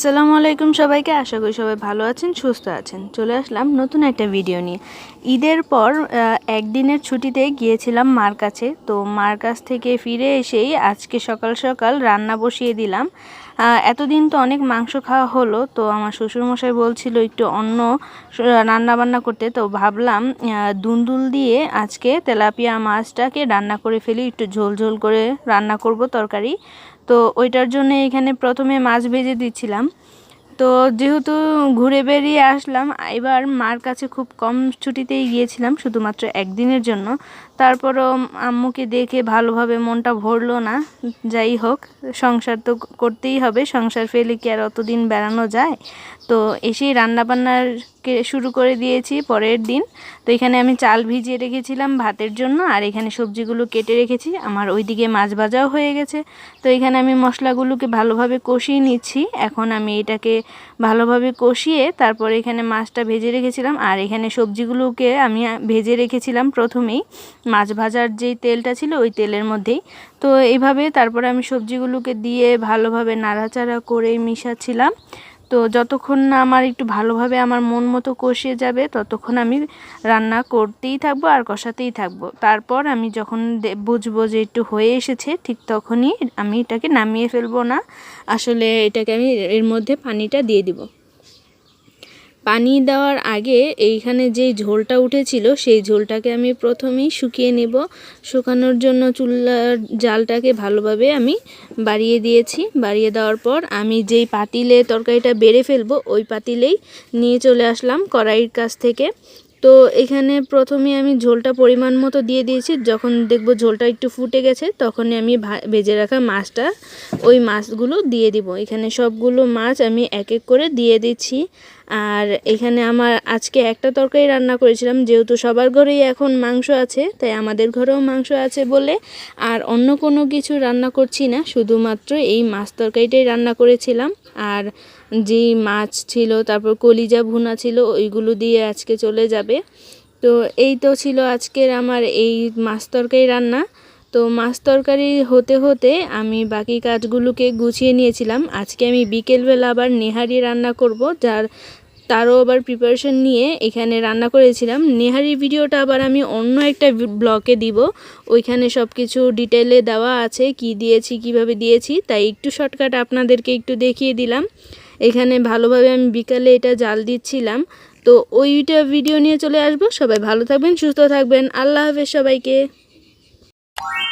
আসসালামু আলাইকুম সবাইকে, আশা করি সবাই ভালো আছেন, সুস্থ আছেন। চলে আসলাম নতুন একটা ভিডিও নিয়ে। ঈদের পর একদিনের ছুটিতে গিয়েছিলাম মার কাছে। তো মার কাছ থেকে ফিরে এসেই আজকে সকাল সকাল রান্না বসিয়ে দিলাম। এতদিন তো অনেক মাংস খাওয়া হলো, তো আমার শ্বশুরমশাই বলছিল একটু অন্য রান্না বান্না করতে। তো ভাবলাম দুন্দুল দিয়ে আজকে তেলাপিয়া মাছটাকে রান্না করে ফেলি, একটু ঝোল ঝোল করে রান্না করব তরকারি। তো ওইটার জন্য এখানে প্রথমে মাছ ভেজে দিচ্ছিলাম। তো যেহেতু ঘুরে বেরিয়ে আসলাম, এবার মার কাছে খুব কম ছুটিতেই গিয়েছিলাম শুধুমাত্র একদিনের জন্য। তারপরও আম্মুকে দেখে ভালোভাবে মনটা ভরলো না। যাই হোক, সংসার তো করতেই হবে, সংসার ফেলে কি আর অতদিন বেড়ানো যায়? তো এসেই রান্নাবান্নার শুরু করে দিয়েছি পরের দিন। তো এখানে আমি চাল ভিজিয়ে রেখেছিলাম ভাতের জন্য, আর এখানে সবজিগুলো কেটে রেখেছি। আমার ওইদিকে মাছ ভাজাও হয়ে গেছে। তো এখানে আমি মশলাগুলোকে ভালোভাবে কষিয়ে নিচ্ছি। এখন আমি এটাকে ভালোভাবে কষিয়ে তারপর এখানে মাছটা ভেজে রেখেছিলাম। আর এখানে সবজিগুলোকে আমি ভেজে রেখেছিলাম প্রথমেই। মাছ ভাজার যেই তেলটা ছিল ওই তেলের মধ্যেই। তো এইভাবে তারপরে আমি সবজিগুলোকে দিয়ে ভালোভাবে নাড়াচাড়া করে মিশাচ্ছিলাম। তো যতক্ষণ না আমার একটু ভালোভাবে আমার মন মতো কষিয়ে যাবে, ততক্ষণ আমি রান্না করতেই থাকব আর কষাতেই থাকব। তারপর আমি যখন বুঝব যে একটু হয়ে এসেছে, ঠিক তখনই আমি এটাকে নামিয়ে ফেলব না। আসলে এটাকে আমি এর মধ্যে পানিটা দিয়ে দিব। পানি দেওয়ার আগে এইখানে যেই ঝোলটা উঠেছিল, সেই ঝোলটাকে আমি প্রথমেই শুকিয়ে নেব। শুকানোর জন্য চুলার জালটাকে ভালোভাবে আমি বাড়িয়ে দিয়েছি। বাড়িয়ে দেওয়ার পর আমি যেই পাতিলে তরকারিটা বেড়ে ফেলব, ওই পাতিলেই নিয়ে চলে আসলাম কড়াইয়ের কাছ থেকে। তো এখানে প্রথমে আমি ঝোলটা পরিমাণ মতো দিয়ে দিয়েছি। যখন দেখব ঝোলটা একটু ফুটে গেছে, তখনই আমি ভেজে রাখা মাছটা, ওই মাছগুলো দিয়ে দিব। এখানে সবগুলো মাছ আমি এক এক করে দিয়ে দিচ্ছি। আর এখানে আমার আজকে একটা তরকারি রান্না করেছিলাম, যেহেতু সবার ঘরেই এখন মাংস আছে, তাই আমাদের ঘরেও মাংস আছে বলে আর অন্য কোনো কিছু রান্না করছি না, শুধুমাত্র এই মাছ তরকারিটাই রান্না করেছিলাম। আর যেই মাছ ছিল, তারপর কলিজা ভুনা ছিল, ওইগুলো দিয়ে আজকে চলে যাবে। তো এই তো ছিল আজকের আমার এই মাছ তরকারি রান্না। তো মাছ তরকারি হতে হতে আমি বাকি কাজগুলোকে গুছিয়ে নিয়েছিলাম। আজকে আমি বিকেলবেলা আবার নেহারি রান্না করব, যার, তারও আবার প্রিপারেশন নিয়ে এখানে রান্না করেছিলাম। নেহারি ভিডিওটা আবার আমি অন্য একটা ব্লকে দিব। ওইখানে সব কিছু ডিটেলে দেওয়া আছে, কি দিয়েছি, কীভাবে দিয়েছি, তাই একটু শর্টকাট আপনাদেরকে একটু দেখিয়ে দিলাম। এখানে ভালোভাবে আমি বিকালে এটা জাল দিচ্ছিলাম। তো ওইটা ভিডিও নিয়ে চলে আসব। সবাই ভালো থাকবেন, সুস্থ থাকবেন। আল্লাহ হাফেজ সবাইকে। Bye.